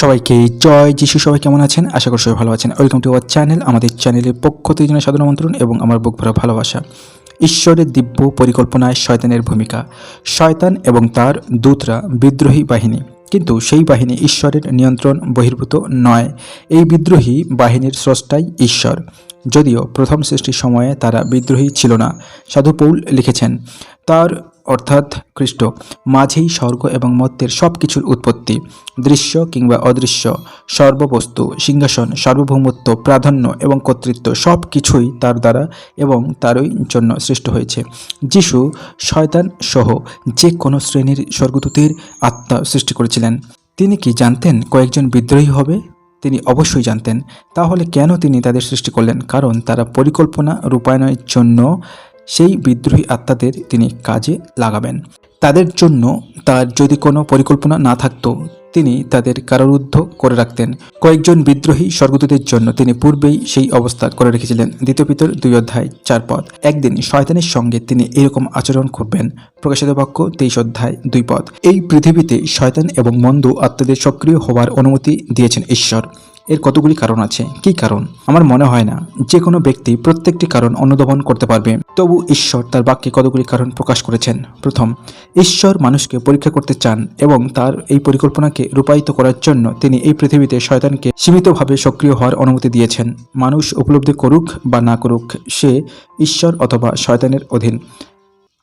সবাইকে জয়, যিশু, সবাই কেমন আছেন? আশা করি সবাই ভালো আছেন। ওয়েলকাম টু আওয়ার চ্যানেল, আমাদের চ্যানেলের পক্ষ থেকে জানাই সাধারণ আমন্ত্রণ এবং আমার বুক ভরা ভালোবাসা। ঈশ্বরের দিব্য পরিকল্পনায় শয়তানের ভূমিকা, শয়তান এবং তার দূতরা বিদ্রোহী বাহিনী। কিন্তু সেই বাহিনী ঈশ্বরের নিয়ন্ত্রণ বহির্ভূত নয়। এই বিদ্রোহী বাহিনীর স্রষ্টাই ঈশ্বর। যদিও প্রথম সৃষ্টির সময়ে তারা বিদ্রোহী ছিল না, সাধু পৌল লিখেছেন, তার অর্থাৎ খ্রিস্ট, মাঝেই স্বর্গ এবং মর্তের সব কিছুর উৎপত্তি, দৃশ্য কিংবা অদৃশ্য, সর্ববস্তু, সিংহাসন, সার্বভৌমত্ব, প্রাধান্য এবং কর্তৃত্ব সব কিছুই তার দ্বারা এবং তারই জন্য সৃষ্ট হয়েছে। যিশু শয়তান সহ যে কোনো শ্রেণির স্বর্গদূতের আত্মা সৃষ্টি করেছিলেন। তিনি কি জানতেন কয়েকজন বিদ্রোহী হবে? তিনি অবশ্যই জানতেন। তাহলে কেন তিনি তাদের সৃষ্টি করলেন? কারণ তারা পরিকল্পনা, রূপায়ণের জন্য সেই বিদ্রোহী আত্মাদের তিনি কাজে লাগাবেন। তাদের জন্য তার যদি কোনো পরিকল্পনা না থাকতো, তিনি তাদের কারারুদ্ধ করে রাখতেন। কয়েকজন বিদ্রোহী স্বর্গদূতের জন্য তিনি পূর্বেই সেই অবস্থা করে রেখেছিলেন। দ্বিতীয় পিতর দুই অধ্যায় চার পদ। একদিন শয়তানের সঙ্গে তিনি এরকম আচরণ করবেন। প্রকাশিত বাক্য তেইশ অধ্যায় দুই পদ। এই পৃথিবীতে শয়তান এবং মন্দ আত্মাদের সক্রিয় হওয়ার অনুমতি দিয়েছেন ঈশ্বর। এর কতগুলি কারণ আছে? কি কারণ? আমার মনে হয় না। যে কোনো ব্যক্তি প্রত্যেকটি কারণ অনুধাবন করতে পারবে। তবু ঈশ্বর তার বাক্যে কতগুলি কারণ প্রকাশ করেছেন? প্রথম, ঈশ্বর মানুষকে পরীক্ষা করতে চান এবং তার এই পরিকল্পনাকে রূপায়িত করার জন্য তিনি এই পৃথিবীতে শয়তানকে সীমিতভাবে সক্রিয় হওয়ার অনুমতি দিয়েছেন। মানুষ উপলব্ধি করুক বা না করুক, সে ঈশ্বর অথবা শয়তানের অধীন।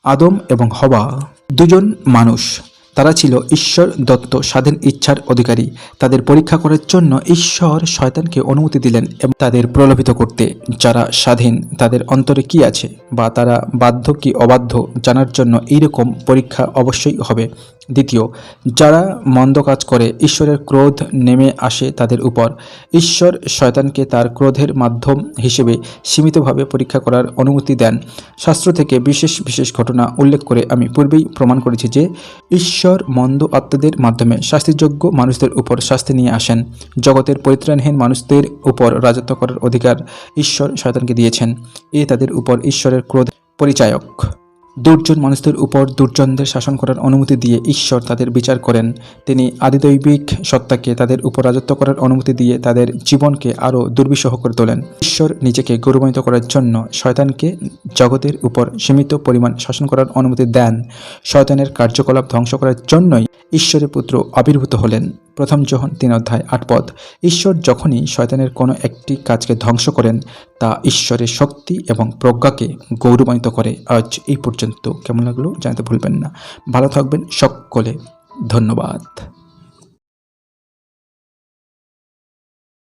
আদম এবং হবা দুজন মানুষ। তারা ছিল ঈশ্বর দত্ত, স্বাধীন ইচ্ছার অধিকারী। তাদের পরীক্ষা করার জন্য ঈশ্বর শয়তানকে অনুমতি দিলেন এবং তাদের প্রলোভিত করতে। যারা স্বাধীন, তাদের অন্তরে কি আছে? বা তারা বাধ্য কি অবাধ্য? জানার জন্য এইরকম পরীক্ষা অবশ্যই হবে। দ্বিতীয়, যারা মন্দ কাজ করে, ঈশ্বরের ক্রোধ নেমে আসে তাদের উপর। ঈশ্বর শয়তানকে তার ক্রোধের মাধ্যম হিসেবে সীমিতভাবে পরীক্ষা করার অনুমতি দেন। শাস্ত্র থেকে বিশেষ বিশেষ ঘটনা উল্লেখ করে আমি পূর্বেই প্রমাণ করেছি যে ঈশ্বর মন্দ আত্মাদের মাধ্যমে শাস্তিযোগ্য মানুষদের উপর শাস্তি নিয়ে আসেন। জগতের পরিত্রাণহীন মানুষদের উপর রাজত্ব করার অধিকার ঈশ্বর শয়তানকে দিয়েছেন। এ তাদের উপর ঈশ্বরের ক্রোধ পরিচায়ক। দুর্জন মানুষদের উপর দুর্জনদের শাসন করার অনুমতি দিয়ে ঈশ্বর তাদের বিচার করেন। তিনি আদিদৈবিক সত্তাকে তাদের উপর রাজত্ব করার অনুমতি দিয়ে তাদের জীবনকে আরও দুর্বিষহ করে তোলেন। ঈশ্বর নিজেকে গৌরবান্বিত করার জন্য শয়তানকে জগতের উপর সীমিত পরিমাণ শাসন করার অনুমতি দেন। শয়তানের কার্যকলাপ ধ্বংস করার জন্যই ঈশ্বরের পুত্র আবির্ভূত হলেন। প্রথম যখন তিন অধ্যায় আট পদ, ঈশ্বর যখনই শয়তানের কোনো একটি কাজকে ধ্বংস করেন, তা ঈশ্বরের শক্তি এবং প্রজ্ঞাকে গৌরবান্বিত করে। আজ এই পর্যন্ত। কেমন লাগল জানতে ভুলবেন না। ভালো থাকবেন সকলে। ধন্যবাদ।